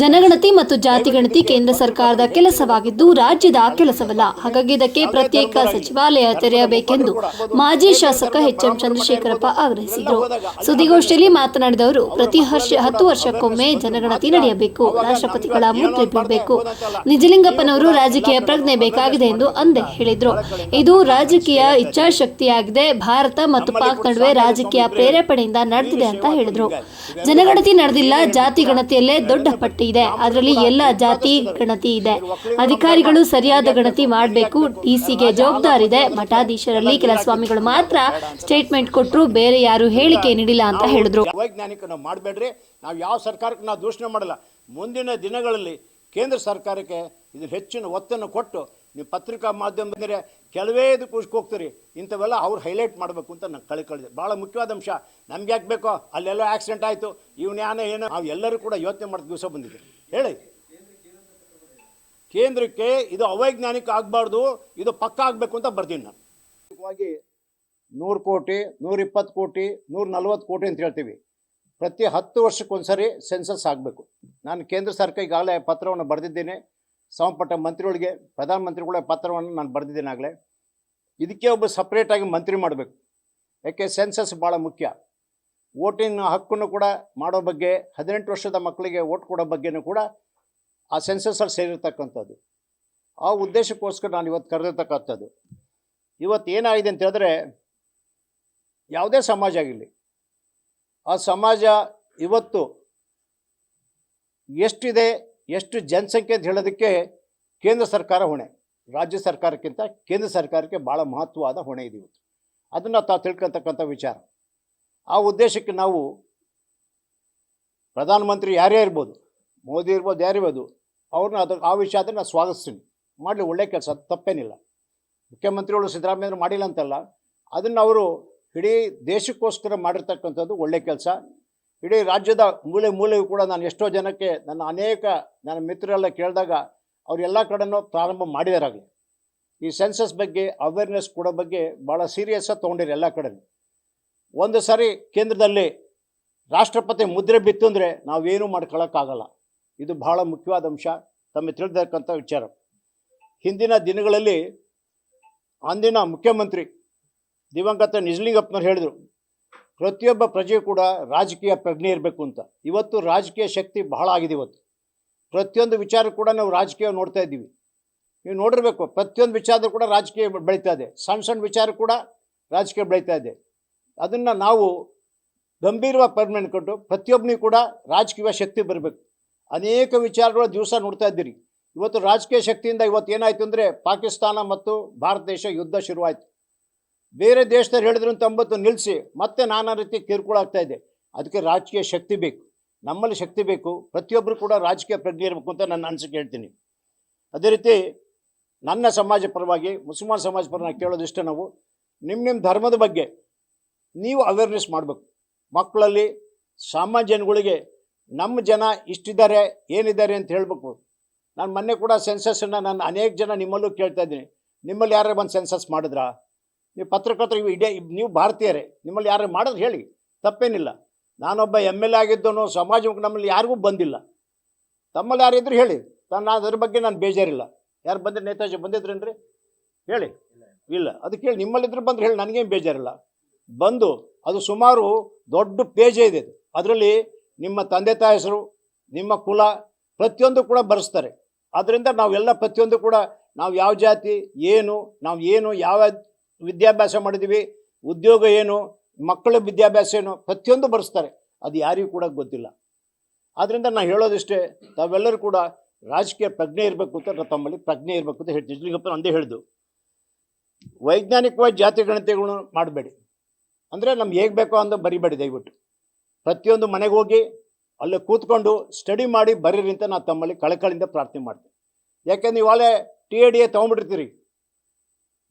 ಜನಗಣತಿ ಮತ್ತು ಜಾತಿ ಗಣತಿ ಕೇಂದ್ರ ಸರ್ಕಾರದ ಕೆಲಸವಾಗಿದ್ದು ರಾಜ್ಯದ ಕೆಲಸವಲ್ಲ. ಹಾಗಾಗಿ ಇದಕ್ಕೆ ಪ್ರತ್ಯೇಕ ಸಚಿವಾಲಯ ತೆರೆಯಬೇಕೆಂದು ಮಾಜಿ ಶಾಸಕ ಎಚ್ ಎಂ ಚಂದ್ರಶೇಖರಪ್ಪ ಆಗ್ರಹಿಸಿದರು. ಸುದ್ದಿಗೋಷ್ಠಿಯಲ್ಲಿ ಮಾತನಾಡಿದ ಅವರು, ಪ್ರತಿ ವರ್ಷ ಹತ್ತು ವರ್ಷಕ್ಕೊಮ್ಮೆ ಜನಗಣತಿ ನಡೆಯಬೇಕು. ರಾಷ್ಟ್ರಪತಿಗಳ ಮುದ್ರೆ ಬೀಳಬೇಕು. ನಿಜಲಿಂಗಪ್ಪನವರು ರಾಜಕೀಯ ಪ್ರಜ್ಞೆ ಬೇಕಾಗಿದೆ ಎಂದು ಅಂದೇ ಹೇಳಿದರು. ಇದು ರಾಜಕೀಯ ಇಚ್ಛಾಶಕ್ತಿಯಾಗಿದೆ. ಭಾರತ ಮತ್ತು ಪಾಕ್ ನಡುವೆ ರಾಜಕೀಯ ಪ್ರೇರೇಪಣೆಯಿಂದ ನಡೆದಿದೆ ಅಂತ ಹೇಳಿದರು. ಜನಗಣತಿ ನಡೆದಿಲ್ಲ, ಜಾತಿ ಗಣತಿಯಲ್ಲೇ ದೊಡ್ಡ ಪಟ್ಟಿ ಇದೆ. ಅದರಲ್ಲಿ ಎಲ್ಲ ಜಾತಿ ಗಣತಿ ಇದೆ. ಅಧಿಕಾರಿಗಳು ಸರಿಯಾದ ಗಣತಿ ಮಾಡಬೇಕು. ಡಿಸಿಗೆ ಜವಾಬ್ದಾರಿದೆ ಮಠಾಧೀಶರಲ್ಲಿ ಕೆಲ ಸ್ವಾಮಿಗಳು ಮಾತ್ರ ಸ್ಟೇಟ್ಮೆಂಟ್ ಕೊಟ್ಟರು ಬೇರೆ ಯಾರು ಹೇಳಿಕೆ ನೀಡಿಲ್ಲ ಅಂತ ಹೇಳಿದ್ರು. ವೈಜ್ಞಾನಿಕ ನಾವು ಮಾಡಬೇಡ್ರಿ. ನಾವು ಯಾವ ಸರ್ಕಾರಕ್ಕೆ ನಾವು ದೂಷಣೆ ಮಾಡಲ್ಲ. ಮುಂದಿನ ದಿನಗಳಲ್ಲಿ ಕೇಂದ್ರ ಸರ್ಕಾರಕ್ಕೆ ಇದು ಹೆಚ್ಚಿನ ಒತ್ತನ್ನು ಕೊಟ್ಟು ನೀವು ಪತ್ರಿಕಾ ಮಾಧ್ಯಮ ಬಂದರೆ ಕೆಲವೇ ಇದು ಹೋಗ್ತೀರಿ. ಇಂಥವೆಲ್ಲ ಅವ್ರು ಹೈಲೈಟ್ ಮಾಡಬೇಕು ಅಂತ ನಾನು ಕಳೆ ಕಳಿದೆ ಭಾಳ ಮುಖ್ಯವಾದ ಅಂಶ. ನಮ್ಗೆ ಯಾಕೆ ಬೇಕೋ ಅಲ್ಲೆಲ್ಲೋ ಆಕ್ಸಿಡೆಂಟ್ ಆಯಿತು. ಇವನ್ಯಾನ ಏನೋ ನಾವು ಎಲ್ಲರೂ ಕೂಡ ಯೋಚನೆ ಮಾಡಿದ ದಿವಸ ಬಂದಿದೆ. ಹೇಳಿ. ಕೇಂದ್ರಕ್ಕೆ ಇದು ಅವೈಜ್ಞಾನಿಕ ಆಗಬಾರ್ದು. ಇದು ಪಕ್ಕ ಆಗಬೇಕು ಅಂತ ಬರ್ತೀನಿ ನಾನು. ಮುಖ್ಯವಾಗಿ ನೂರು ಕೋಟಿ ನೂರಿಪ್ಪತ್ತು ಕೋಟಿ, ನೂರ ನಲ್ವತ್ತು ಕೋಟಿ ಅಂತ ಹೇಳ್ತೀವಿ. ಪ್ರತಿ ಹತ್ತು ವರ್ಷಕ್ಕೊಂದ್ಸರಿ ಸೆನ್ಸಸ್ ಆಗಬೇಕು. ನಾನು ಕೇಂದ್ರ ಸರ್ಕಾರ ಈಗಾಗಲೇ ಪತ್ರವನ್ನು ಬರೆದಿದ್ದೇನೆ. ಸಂಬಂಧಪಟ್ಟ ಮಂತ್ರಿಗಳಿಗೆ ಪ್ರಧಾನಮಂತ್ರಿಗಳ ಪತ್ರವನ್ನು ನಾನು ಬರೆದಿದ್ದೇನೆ ಆಗಲೇ. ಇದಕ್ಕೆ ಒಬ್ಬ ಸಪ್ರೇಟಾಗಿ ಮಂತ್ರಿ ಮಾಡಬೇಕು. ಯಾಕೆ? ಸೆನ್ಸಸ್ ಭಾಳ ಮುಖ್ಯ. ಓಟಿನ ಹಕ್ಕನ್ನು ಕೂಡ ಮಾಡೋ ಬಗ್ಗೆ, ಹದಿನೆಂಟು ವರ್ಷದ ಮಕ್ಕಳಿಗೆ ಓಟ್ ಕೊಡೋ ಬಗ್ಗೆನೂ ಕೂಡ ಆ ಸೆನ್ಸಸ್ಸಲ್ಲಿ ಸೇರಿರ್ತಕ್ಕಂಥದ್ದು. ಆ ಉದ್ದೇಶಕ್ಕೋಸ್ಕರ ನಾನು ಇವತ್ತು ಕರೆದಿರ್ತಕ್ಕಂಥದ್ದು. ಇವತ್ತು ಏನಾಗಿದೆ ಅಂತ ಹೇಳಿದ್ರೆ, ಯಾವುದೇ ಸಮಾಜ ಆಗಿರಲಿ, ಆ ಸಮಾಜ ಇವತ್ತು ಎಷ್ಟಿದೆ ಎಷ್ಟು ಜನಸಂಖ್ಯೆ ಅಂತ ಹೇಳೋದಕ್ಕೆ ಕೇಂದ್ರ ಸರ್ಕಾರ ಹೊಣೆ. ರಾಜ್ಯ ಸರ್ಕಾರಕ್ಕಿಂತ ಕೇಂದ್ರ ಸರ್ಕಾರಕ್ಕೆ ಭಾಳ ಮಹತ್ವವಾದ ಹೊಣೆ ಇದೆ ಇವತ್ತು. ಅದನ್ನು ತಾವು ತಿಳ್ಕೊತಕ್ಕಂಥ ವಿಚಾರ. ಆ ಉದ್ದೇಶಕ್ಕೆ ನಾವು ಪ್ರಧಾನಮಂತ್ರಿ ಯಾರೇ ಇರ್ಬೋದು, ಮೋದಿ ಇರ್ಬೋದು ಯಾರಿರ್ಬೋದು ಅವ್ರನ್ನ ಅದಕ್ಕೆ ಆ ವಿಷಯ ನಾನು ಸ್ವಾಗತಿಸ್ತೀನಿ. ಮಾಡಲಿ ಒಳ್ಳೆ ಕೆಲಸ ತಪ್ಪೇನಿಲ್ಲ. ಮುಖ್ಯಮಂತ್ರಿಗಳು ಸಿದ್ದರಾಮಯ್ಯರು ಮಾಡಿಲ್ಲ ಅಂತಲ್ಲ, ಅದನ್ನು ಅವರು ಇಡೀ ದೇಶಕ್ಕೋಸ್ಕರ ಮಾಡಿರ್ತಕ್ಕಂಥದ್ದು ಒಳ್ಳೆ ಕೆಲಸ. ಇಡೀ ರಾಜ್ಯದ ಮೂಲೆ ಮೂಲೆಗೂ ಕೂಡ ನಾನು ಎಷ್ಟೋ ಜನಕ್ಕೆ ನನ್ನ ಅನೇಕ ನನ್ನ ಮಿತ್ರರೆಲ್ಲ ಕೇಳಿದಾಗ ಅವರೆಲ್ಲ ಕಡೆನೂ ಪ್ರಾರಂಭ ಮಾಡಿದಾರಾಗಲಿ. ಈ ಸೆನ್ಸಸ್ ಬಗ್ಗೆ ಅವೇರ್ನೆಸ್ ಕೊಡೋ ಬಗ್ಗೆ ಭಾಳ ಸೀರಿಯಸ್ಸಾಗಿ ತೊಗೊಂಡಿರಿ ಎಲ್ಲ ಕಡೆ. ಒಂದು ಸಾರಿ ಕೇಂದ್ರದಲ್ಲಿ ರಾಷ್ಟ್ರಪತಿ ಮುದ್ರೆ ಬಿತ್ತು ಅಂದರೆ ನಾವೇನೂ ಮಾಡ್ಕೊಳ್ಳೋಕ್ಕಾಗಲ್ಲ ಇದು ಬಹಳ ಮುಖ್ಯವಾದ ಅಂಶ. ತಮಗೆ ತಿಳಿದಿರ್ತಕ್ಕಂಥ ವಿಚಾರ. ಹಿಂದಿನ ದಿನಗಳಲ್ಲಿ ಅಂದಿನ ಮುಖ್ಯಮಂತ್ರಿ ದಿವಂಗತ ನಿಜಲಿಂಗಪ್ಪನವ್ರು ಹೇಳಿದರು ಪ್ರತಿಯೊಬ್ಬ ಪ್ರಜೆ ಕೂಡ ರಾಜಕೀಯ ಪ್ರಜ್ಞೆ ಇರಬೇಕು ಅಂತ. ಇವತ್ತು ರಾಜಕೀಯ ಶಕ್ತಿ ಬಹಳ ಆಗಿದೆ ಇವತ್ತು. ಪ್ರತಿಯೊಂದು ವಿಚಾರ ಕೂಡ ನಾವು ರಾಜಕೀಯ ನೋಡ್ತಾ ಇದ್ದೀವಿ. ನೀವು ನೋಡಿರಬೇಕು, ಪ್ರತಿಯೊಂದು ವಿಚಾರ ಕೂಡ ರಾಜಕೀಯ ಬೆಳೀತಾ ಇದೆ. ಸಣ್ಣ ಸಣ್ಣ ವಿಚಾರ ಕೂಡ ರಾಜಕೀಯ ಬೆಳೀತಾ ಇದೆ. ಅದನ್ನು ನಾವು ಗಂಭೀರವಾಗಿ ಪರಿಗಣನೆ ಕೊಟ್ಟು ಪ್ರತಿಯೊಬ್ಬನಿಗೂ ಕೂಡ ರಾಜಕೀಯ ಶಕ್ತಿ ಬರಬೇಕು. ಅನೇಕ ವಿಚಾರಗಳು ದಿವಸ ನೋಡ್ತಾ ಇದ್ದೀರಿ. ಇವತ್ತು ರಾಜಕೀಯ ಶಕ್ತಿಯಿಂದ ಇವತ್ತು ಏನಾಯಿತು ಅಂದರೆ ಪಾಕಿಸ್ತಾನ ಮತ್ತು ಭಾರತ ದೇಶ ಯುದ್ಧ ಶುರುವಾಯಿತು. ಬೇರೆ ದೇಶದವ್ರು ಹೇಳಿದ್ರು ತಂಬತ್ತು ನಿಲ್ಲಿಸಿ ಮತ್ತೆ ನಾನಾ ರೀತಿ ಕಿರುಕುಳ ಇದೆ. ಅದಕ್ಕೆ ರಾಜಕೀಯ ಶಕ್ತಿ ಬೇಕು. ನಮ್ಮಲ್ಲಿ ಶಕ್ತಿ ಬೇಕು. ಪ್ರತಿಯೊಬ್ಬರು ಕೂಡ ರಾಜಕೀಯ ಪ್ರಜ್ಞೆ ಇರಬೇಕು ಅಂತ ನನ್ನ ಅನಿಸಿಕೆ ಹೇಳ್ತೀನಿ. ಅದೇ ರೀತಿ ನನ್ನ ಸಮಾಜ ಪರವಾಗಿ, ಮುಸಲ್ಮಾನ್ ಸಮಾಜ ಪರವಾಗಿ ಕೇಳೋದಿಷ್ಟ ನಾವು ನಿಮ್ಮ ನಿಮ್ಮ ಧರ್ಮದ ಬಗ್ಗೆ ನೀವು ಅವೇರ್ನೆಸ್ ಮಾಡಬೇಕು. ಮಕ್ಕಳಲ್ಲಿ, ಸಾಮಾನ್ಯ ಜನಗಳಿಗೆ ನಮ್ಮ ಜನ ಇಷ್ಟಿದ್ದಾರೆ, ಏನಿದ್ದಾರೆ ಅಂತ ಹೇಳಬೇಕು. ನಾನು ಮೊನ್ನೆ ಕೂಡ ಸೆನ್ಸಸ್ಸನ್ನು ನಾನು ಅನೇಕ ಜನ ನಿಮ್ಮಲ್ಲೂ ಕೇಳ್ತಾ ಇದ್ದೀನಿ. ನಿಮ್ಮಲ್ಲಿ ಯಾರೇ ಬಂದು ಸೆನ್ಸಸ್ ಮಾಡಿದ್ರಾ? ನೀವು ಪತ್ರಕರ್ತರು, ಇವು ಇಡೇ ನೀವು ಭಾರತೀಯರೇ, ನಿಮ್ಮಲ್ಲಿ ಯಾರು ಮಾಡೋದು ಹೇಳಿ, ತಪ್ಪೇನಿಲ್ಲ. ನಾನೊಬ್ಬ ಎಂ ಎಲ್ ಎ ಆಗಿದ್ದನು ಸಮಾಜಕ್ಕೆ ನಮ್ಮಲ್ಲಿ ಯಾರಿಗೂ ಬಂದಿಲ್ಲ. ತಮ್ಮಲ್ಲಿ ಯಾರಿದ್ರು ಹೇಳಿ ನಾನು ಅದ್ರ ಬಗ್ಗೆ ನಾನು ಬೇಜಾರಿಲ್ಲ. ಯಾರು ಬಂದ್ರೆ ನೇತಾಜಿ ಬಂದಿದ್ರೇನ್ರಿ ಹೇಳಿ. ಇಲ್ಲ, ಅದಕ್ಕೆ ಹೇಳಿ, ನಿಮ್ಮಲ್ಲಿದ್ರು ಬಂದ್ರೆ ಹೇಳಿ, ನನಗೇನು ಬೇಜಾರಿಲ್ಲ. ಬಂದು, ಅದು ಸುಮಾರು ದೊಡ್ಡ ಪೇಜೇ ಇದೆ ಅದು. ಅದರಲ್ಲಿ ನಿಮ್ಮ ತಂದೆ ತಾಯಿ ಹೆಸರು ನಿಮ್ಮ ಕುಲ, ಪ್ರತಿಯೊಂದು ಕೂಡ ಬರೆಸ್ತಾರೆ. ಅದರಿಂದ ನಾವೆಲ್ಲ ಪ್ರತಿಯೊಂದು ಕೂಡ, ನಾವು ಯಾವ ಜಾತಿ, ಏನು, ನಾವು ಏನು, ಯಾವ ವಿದ್ಯಾಭ್ಯಾಸ ಮಾಡಿದ್ದೀವಿ ಉದ್ಯೋಗ ಏನು, ಮಕ್ಕಳ ವಿದ್ಯಾಭ್ಯಾಸ ಏನು, ಪ್ರತಿಯೊಂದು ಬರೆಸ್ತಾರೆ. ಅದು ಯಾರಿಗೂ ಕೂಡ ಗೊತ್ತಿಲ್ಲ. ಆದ್ದರಿಂದ ನಾನು ಹೇಳೋದಿಷ್ಟೇ, ತಾವೆಲ್ಲರೂ ಕೂಡ ರಾಜಕೀಯ ಪ್ರಜ್ಞೆ ಇರಬೇಕು ಅಂತ ತಮ್ಮಲ್ಲಿ ಪ್ರಜ್ಞೆ ಇರಬೇಕು ಅಂತ ಹೇಳ್ತೀನಿ. ನಿಜಲಿಂಗಪ್ಪ ಅಂದೇ ಹೇಳಿದ್ದು ವೈಜ್ಞಾನಿಕವಾಗಿ ಜಾತಿ ಗಣತಿಗಳನ್ನು ಮಾಡಬೇಡಿ. ಅಂದರೆ ನಮ್ಗೆ ಹೇಗೆ ಬೇಕೋ ಅಂತ ಬರಿಬೇಡಿ ದಯವಿಟ್ಟು. ಪ್ರತಿಯೊಂದು ಮನೆಗೆ ಹೋಗಿ ಅಲ್ಲೇ ಕೂತ್ಕೊಂಡು ಸ್ಟಡಿ ಮಾಡಿ ಬರೀರಿ ಅಂತ ನಾನು ತಮ್ಮಲ್ಲಿ ಕಳಕಳಿಂದ ಪ್ರಾರ್ಥನೆ ಮಾಡ್ತೀನಿ. ಯಾಕೆಂದ್ರೆ ಇವಾಗಲೇ ಟಿ ಎ ಡಿ ಎ ತೊಗೊಂಡ್ಬಿಡ್ತೀರಿ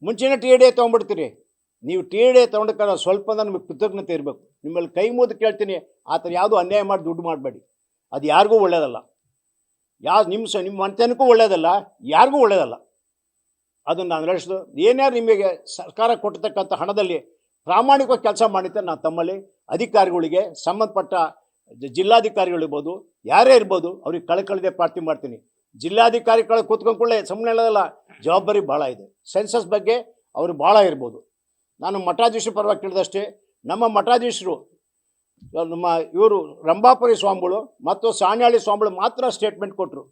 ಮುಂಚೆನೇ ಟಿ ಡಿ ಎ ತೊಗೊಂಡ್ಬಿಡ್ತೀರಿ. ನೀವು ಟಿ ಡಿ ಎ ತೊಗೊಂಡಕ್ಕೆ ಸ್ವಲ್ಪ ನಿಮಗೆ ಕೃತಜ್ಞತೆ ಇರಬೇಕು. ನಿಮ್ಮಲ್ಲಿ ಕೈ ಮುದ್ದು ಕೇಳ್ತೀನಿ, ಆ ಥರ ಯಾವುದೂ ಅನ್ಯಾಯ ಮಾಡಿ ದುಡ್ಡು ಮಾಡಬೇಡಿ. ಅದು ಯಾರಿಗೂ ಒಳ್ಳೆಯದಲ್ಲ ಯಾವ ನಿಮ್ಮ ಸ, ನಿಮ್ಮ ಮನೆತನಕ್ಕೂ ಒಳ್ಳೆಯದಲ್ಲ ಯಾರಿಗೂ ಒಳ್ಳೆಯದಲ್ಲ ಅದನ್ನು ನಾನು ನಡೆಸಿದು ಏನೇ ನಿಮಗೆ ಸರ್ಕಾರ ಕೊಟ್ಟಿರ್ತಕ್ಕಂಥ ಹಣದಲ್ಲಿ ಪ್ರಾಮಾಣಿಕವಾಗಿ ಕೆಲಸ ಮಾಡಿದ್ದೆ ನಾನು ತಮ್ಮಲ್ಲಿ ಅಧಿಕಾರಿಗಳಿಗೆ, ಸಂಬಂಧಪಟ್ಟ ಜಿಲ್ಲಾಧಿಕಾರಿಗಳಿರ್ಬೋದು ಯಾರೇ ಇರ್ಬೋದು, ಅವ್ರಿಗೆ ಕಳ್ಕಳಿದೆ ಪ್ರಾರ್ಥನೆ ಮಾಡ್ತೀನಿ. ಜಿಲ್ಲಾಧಿಕಾರಿಗಳು ಕೂತ್ಕೊಂಡು ಕೂಡಲೇ ಸುಮ್ಮನೆ ಹೇಳೋದಲ್ಲ ಜವಾಬ್ದಾರಿ ಭಾಳ ಇದೆ. ಸೆನ್ಸಸ್ ಬಗ್ಗೆ ಅವರು ಭಾಳ ಇರ್ಬೋದು. ನಾನು ಮಠಾಧೀಶರ ಪರವಾಗಿ ಕೇಳಿದಷ್ಟೇ, ನಮ್ಮ ಮಠಾಧೀಶರು, ನಮ್ಮ ಇವರು ರಂಭಾಪುರಿ ಸ್ವಾಮಿಗಳು ಮತ್ತು ಸಾಣ್ಯಾಳಿ ಸ್ವಾಮಿಗಳು ಮಾತ್ರ ಸ್ಟೇಟ್ಮೆಂಟ್ ಕೊಟ್ಟರು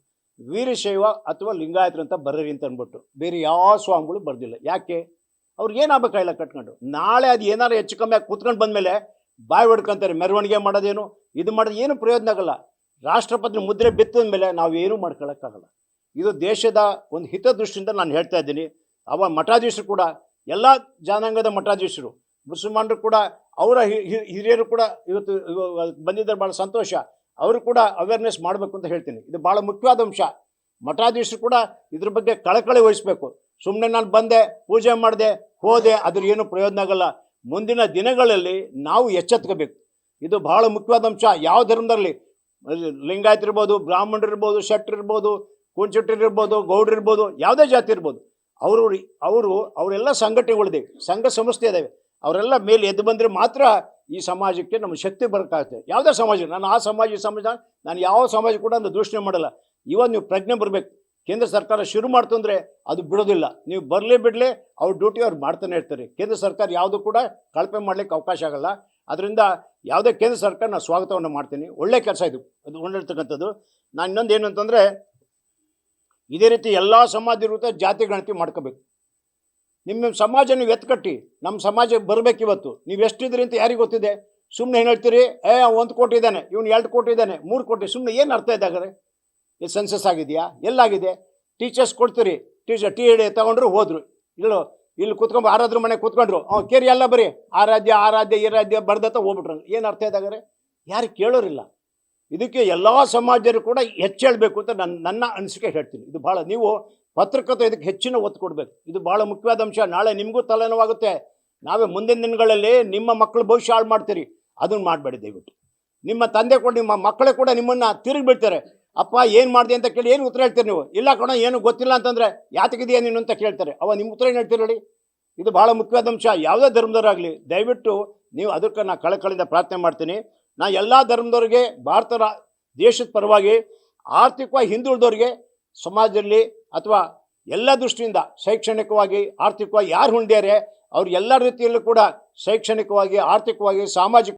ವೀರಶೈವ ಅಥವಾ ಲಿಂಗಾಯತರು ಅಂತ ಬರ್ರಿ ಅಂತ ಅಂದ್ಬಿಟ್ಟು ಬೇರೆ ಯಾವ ಸ್ವಾಮಿಗಳು ಬರೆದಿಲ್ಲ. ಯಾಕೆ? ಅವ್ರಿಗೆ ಏನಾಗಬೇಕಾಗಿಲ್ಲ ಕಟ್ಕೊಂಡು? ನಾಳೆ ಅದು ಏನಾರು ಹೆಚ್ಚು ಕಮ್ಮಿ ಆಗಿ ಕೂತ್ಕೊಂಡು ಬಂದಮೇಲೆ ಬಾಯಿ ಹೊಡ್ಕೊಂತಾರೆ ಮೆರವಣಿಗೆ ಮಾಡೋದೇನು? ಇದು ಮಾಡೋದು ಏನು ಪ್ರಯೋಜನ ಆಗಲ್ಲ. ರಾಷ್ಟ್ರಪತಿ ಮುದ್ರೆ ಬಿತ್ತಿದ ಮೇಲೆ ನಾವು ಏನೂ ಮಾಡ್ಕೊಳ್ಳೋಕ್ಕಾಗಲ್ಲ ಇದು ದೇಶದ ಒಂದು ಹಿತದೃಷ್ಟಿಯಿಂದ ನಾನು ಹೇಳ್ತಾ ಇದ್ದೀನಿ. ಅವ ಮಠಾಧೀಶರು ಕೂಡ, ಎಲ್ಲ ಜನಾಂಗದ ಮಠಾಧೀಶರು, ಮುಸಲ್ಮಾನರು ಕೂಡ, ಅವರ ಹಿರಿಯರು ಕೂಡ ಇವತ್ತು ಇವ- ಬಂದಿದ್ದಾರೆ ಭಾಳ ಸಂತೋಷ. ಅವರು ಕೂಡ ಅವೇರ್ನೆಸ್ ಮಾಡಬೇಕು ಅಂತ ಹೇಳ್ತೀನಿ. ಇದು ಭಾಳ ಮುಖ್ಯವಾದ ಅಂಶ. ಮಠಾಧೀಶರು ಕೂಡ ಇದ್ರ ಬಗ್ಗೆ ಕಳಕಳಿ ವಹಿಸಬೇಕು. ಸುಮ್ಮನೆ ನಾನು ಬಂದೆ, ಪೂಜೆ ಮಾಡಿದೆ, ಹೋದೆ ಅದ್ರ ಏನು ಪ್ರಯೋಜನ ಆಗಲ್ಲ. ಮುಂದಿನ ದಿನಗಳಲ್ಲಿ ನಾವು ಎಚ್ಚೆತ್ಕೋಬೇಕು. ಇದು ಬಹಳ ಮುಖ್ಯವಾದ ಅಂಶ. ಯಾವ ಧರ್ಮದಲ್ಲಿ ಲಿಂಗಾಯತ್ ಇರ್ಬೋದು ಬ್ರಾಹ್ಮಣರಿರ್ಬೋದು ಇರ್ಬೋದು ಕುಂಚಿಟ್ರು ಇರ್ಬೋದು ಗೌಡ್ರು ಇರ್ಬೋದು ಯಾವುದೇ ಜಾತಿ ಇರ್ಬೋದು, ಅವರು ಅವರು, ಅವರೆಲ್ಲ ಸಂಘಟನೆಗಳಿದೆ, ಸಂಘ ಸಂಸ್ಥೆ ಇದ್ದಾವೆ ಅವರೆಲ್ಲ ಮೇಲೆ ಎದ್ದು ಬಂದರೆ ಮಾತ್ರ ಈ ಸಮಾಜಕ್ಕೆ ನಮ್ಮ ಶಕ್ತಿ ಬರೋಕ್ಕಾಗ್ತದೆ. ಯಾವುದೇ ಸಮಾಜ, ನಾನು ಆ ಸಮಾಜ ಸಮಾಜ, ನಾನು ಯಾವ ಸಮಾಜ ಕೂಡ ಒಂದು ದೂಷಣೆ ಮಾಡಲ್ಲ. ಇವತ್ತು ನೀವು ಪ್ರಜ್ಞೆ ಬರಬೇಕು. ಕೇಂದ್ರ ಸರ್ಕಾರ ಶುರು ಮಾಡ್ತಂದ್ರೆ ಅದು ಬಿಡೋದಿಲ್ಲ. ನೀವು ಬರಲೇ ಬಿಡಲೇ ಅವ್ರ ಡ್ಯೂಟಿ ಅವ್ರು ಮಾಡ್ತಾನೆ ಇರ್ತಾರೆ. ಕೇಂದ್ರ ಸರ್ಕಾರ ಯಾವುದು ಕೂಡ ಕಳಪೆ ಮಾಡಲಿಕ್ಕೆ ಅವಕಾಶ ಆಗಲ್ಲ. ಅದರಿಂದ ಯಾವುದೇ ಕೇಂದ್ರ ಸರ್ಕಾರ ನಾನು ಸ್ವಾಗತವನ್ನು ಮಾಡ್ತೀನಿ. ಒಳ್ಳೆ ಕೆಲಸ ಇದು. ಅದು ಒಳ್ಳೆರ್ತಕ್ಕಂಥದ್ದು ನಾನು ಇನ್ನೊಂದು ಏನು ಅಂತಂದರೆ ಇದೇ ರೀತಿ ಎಲ್ಲ ಸಮಾಜ ಇರುತ್ತೆ ಜಾತಿ ಗಣತಿ ಮಾಡ್ಕೋಬೇಕು. ನಿಮ್ಮ ಸಮಾಜ ನೀವು ಎತ್ಕಟ್ಟಿ ನಮ್ಮ ಸಮಾಜ ಬರಬೇಕು ಇವತ್ತು. ನೀವು ಎಷ್ಟಿದ್ರಿ ಅಂತ ಯಾರಿಗೆ ಗೊತ್ತಿದೆ? ಸುಮ್ಮನೆ ಏನು ಹೇಳ್ತೀರಿ? ಏ, ಒಂದು ಕೋಟಿ ಇದ್ದಾನೆ, ಇವ್ನು ಎರಡು ಕೋಟಿ ಇದ್ದಾನೆ, ಮೂರು ಕೋಟಿ ಸುಮ್ಮನೆ ಏನು ಅರ್ಥ ಇದ್ದಾಗರೆ ಇದು ಸೆನ್ಸಸ್ ಆಗಿದೆಯಾ? ಎಲ್ಲಾಗಿದೆ? ಟೀಚರ್ಸ್ ಕೊಡ್ತೀರಿ. ಟೀಚರ್ ಟಿ ಎ ತಗೊಂಡ್ರು ಹೋದರು. ಇಲ್ಲೋ, ಇಲ್ಲಿ ಕೂತ್ಕೊಂಡು ಆರಾದ್ರ ಮನೆ ಕೂತ್ಕೊಂಡ್ರು. ಅವ್ನು ಕೇರಿ ಎಲ್ಲ ಬರೀ ಆ ರಾಜ್ಯ ಈ ರಾಜ್ಯ ಬರ್ದತ್ತ ಹೋಗ್ಬಿಟ್ರು. ಏನು ಅರ್ಥ ಇದ್ದಾಗ್ರೆ ಯಾರು ಕೇಳೋರಿಲ್ಲ. ಇದಕ್ಕೆ ಎಲ್ಲ ಸಮಾಜರು ಕೂಡ ಹೆಚ್ಚೇಳಬೇಕು ಅಂತ ನನ್ನ ನನ್ನ ಅನಿಸಿಕೆ ಹೇಳ್ತೀನಿ. ಇದು ಭಾಳ ನೀವು ಪತ್ರಕರ್ತ ಇದಕ್ಕೆ ಹೆಚ್ಚಿನ ಒತ್ತು ಕೊಡಬೇಕು. ಇದು ಭಾಳ ಮುಖ್ಯವಾದ ಅಂಶ. ನಾಳೆ ನಿಮಗೂ ತಲೆನೋವಾಗುತ್ತೆ. ನಾವೇ ಮುಂದಿನ ದಿನಗಳಲ್ಲಿ ನಿಮ್ಮ ಮಕ್ಕಳು ಭವಿಷ್ಯ ಹಾಳು ಮಾಡ್ತೀರಿ. ಅದನ್ನು ಮಾಡಬೇಡಿ ದಯವಿಟ್ಟು. ನಿಮ್ಮ ತಂದೆ ಕೂಡ, ನಿಮ್ಮ ಮಕ್ಕಳೇ ಕೂಡ ನಿಮ್ಮನ್ನು ತಿರುಗಿ ಬಿಡ್ತಾರೆ ಅಪ್ಪ, ಏನು ಮಾಡಿದೆ ಅಂತ ಕೇಳಿ ಏನು ಉತ್ತರ ಹೇಳ್ತೀರಿ ನೀವು? ಇಲ್ಲ ಕಣ, ಏನು ಗೊತ್ತಿಲ್ಲ ಅಂತಂದರೆ ಯಾತಕ್ಕಿದೆಯಾ ನೀನು ಅಂತ ಕೇಳ್ತಾರೆ. ಅವ ನಿಮ್ಮ ಉತ್ತರ ಏನು ಹೇಳ್ತೀರಿ ಹೇಳಿ? ಇದು ಭಾಳ ಮುಖ್ಯವಾದ ಅಂಶ. ಯಾವುದೇ ಧರ್ಮದವರಾಗಲಿ, ದಯವಿಟ್ಟು ನೀವು ಅದಕ್ಕೆ ನಾನು ಕಳಕಳಿಂದ ಪ್ರಾರ್ಥನೆ ಮಾಡ್ತೀನಿ. ನಾ ಎಲ್ಲ ಧರ್ಮದವ್ರಿಗೆ, ಭಾರತ ದೇಶದ ಪರವಾಗಿ, ಆರ್ಥಿಕವಾಗಿ ಹಿಂದುಳಿದವ್ರಿಗೆ, ಸಮಾಜದಲ್ಲಿ ಅಥವಾ ಎಲ್ಲ ದೃಷ್ಟಿಯಿಂದ ಶೈಕ್ಷಣಿಕವಾಗಿ, ಆರ್ಥಿಕವಾಗಿ ಯಾರು ಹೊಂದ್ಯಾರೆ ಅವ್ರು ಎಲ್ಲ ರೀತಿಯಲ್ಲೂ ಕೂಡ ಶೈಕ್ಷಣಿಕವಾಗಿ, ಆರ್ಥಿಕವಾಗಿ, ಸಾಮಾಜಿಕ